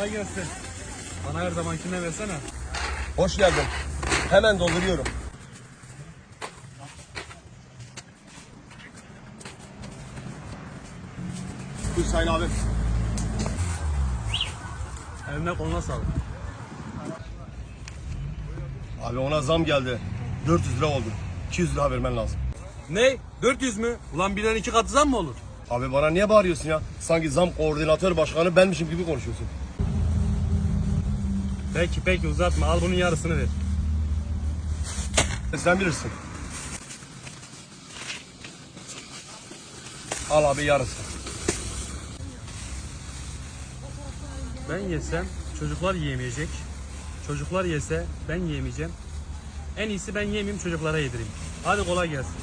Kolay gelsin. Bana her zamankinden versene. Hoş geldin. Hemen dolduruyorum. Buyur Sayın abi. Eline koluna sağlık. Abi ona zam geldi. 400 lira oldu. 200 lira vermen lazım. Ne? 400 mü? Ulan birden iki katı zam mı olur? Abi bana niye bağırıyorsun ya? Sanki zam koordinatör başkanı benmişim gibi konuşuyorsun. Peki peki uzatma. Al bunun yarısını ver. Sen bilirsin. Al abi yarısı. Ben yesem çocuklar yiyemeyecek. Çocuklar yese ben yiyemeyeceğim. En iyisi ben yemeyeyim çocuklara yedireyim. Hadi kolay gelsin.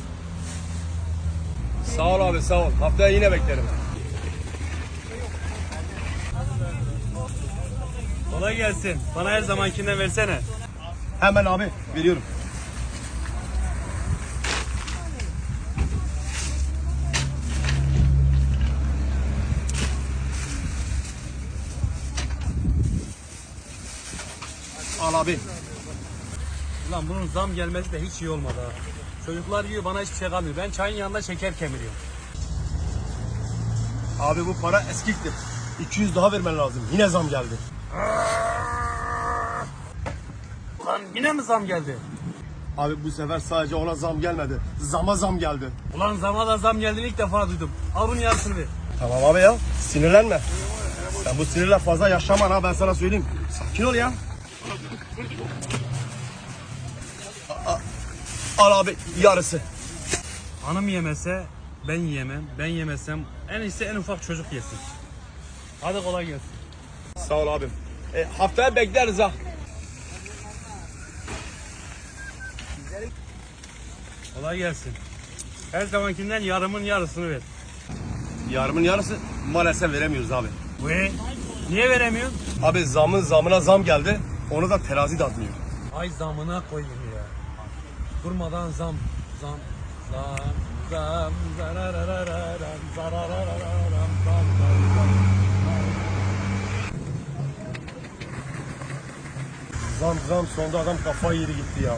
Sağ ol abi sağ ol. Haftaya yine beklerim. Kolay gelsin. Bana her zamankinden versene. Hemen abi veriyorum. Al abi. Ulan bunun zam gelmesi de hiç iyi olmadı ha. Çocuklar yiyor bana hiçbir şey kalmıyor. Ben çayın yanında şeker kemiriyorum. Abi bu para eskiktir. 200 daha vermen lazım. Yine zam geldi. Ulan yine mi zam geldi? Abi bu sefer sadece ona zam gelmedi. Zama zam geldi. Ulan zama da zam geldiğini ilk defa duydum. Al bunun yarısını ver. Tamam abi ya. Sinirlenme. Sen bu sinirle fazla yaşaman ha ben sana söyleyeyim. Sakin ol ya. Al abi yarısı. Hanım yemese ben yiyemem. Ben yemesem en iyisi en ufak çocuk yesin. Hadi kolay gelsin. Sağ ol abim. E, haftaya bekleriz ha. Kolay gelsin. Her zamankinden yarımın yarısını ver. Yarımın yarısı maalesef veremiyoruz abi. Ve niye veremiyorsun? Abi zamın zamına zam geldi. Onu da terazi de atmıyor. Ay zamına koyayım ya. Durmadan zam, zam, zam, zam, zararararam, zararararam, Zam zam sonunda adam kafayı yedi gitti ya.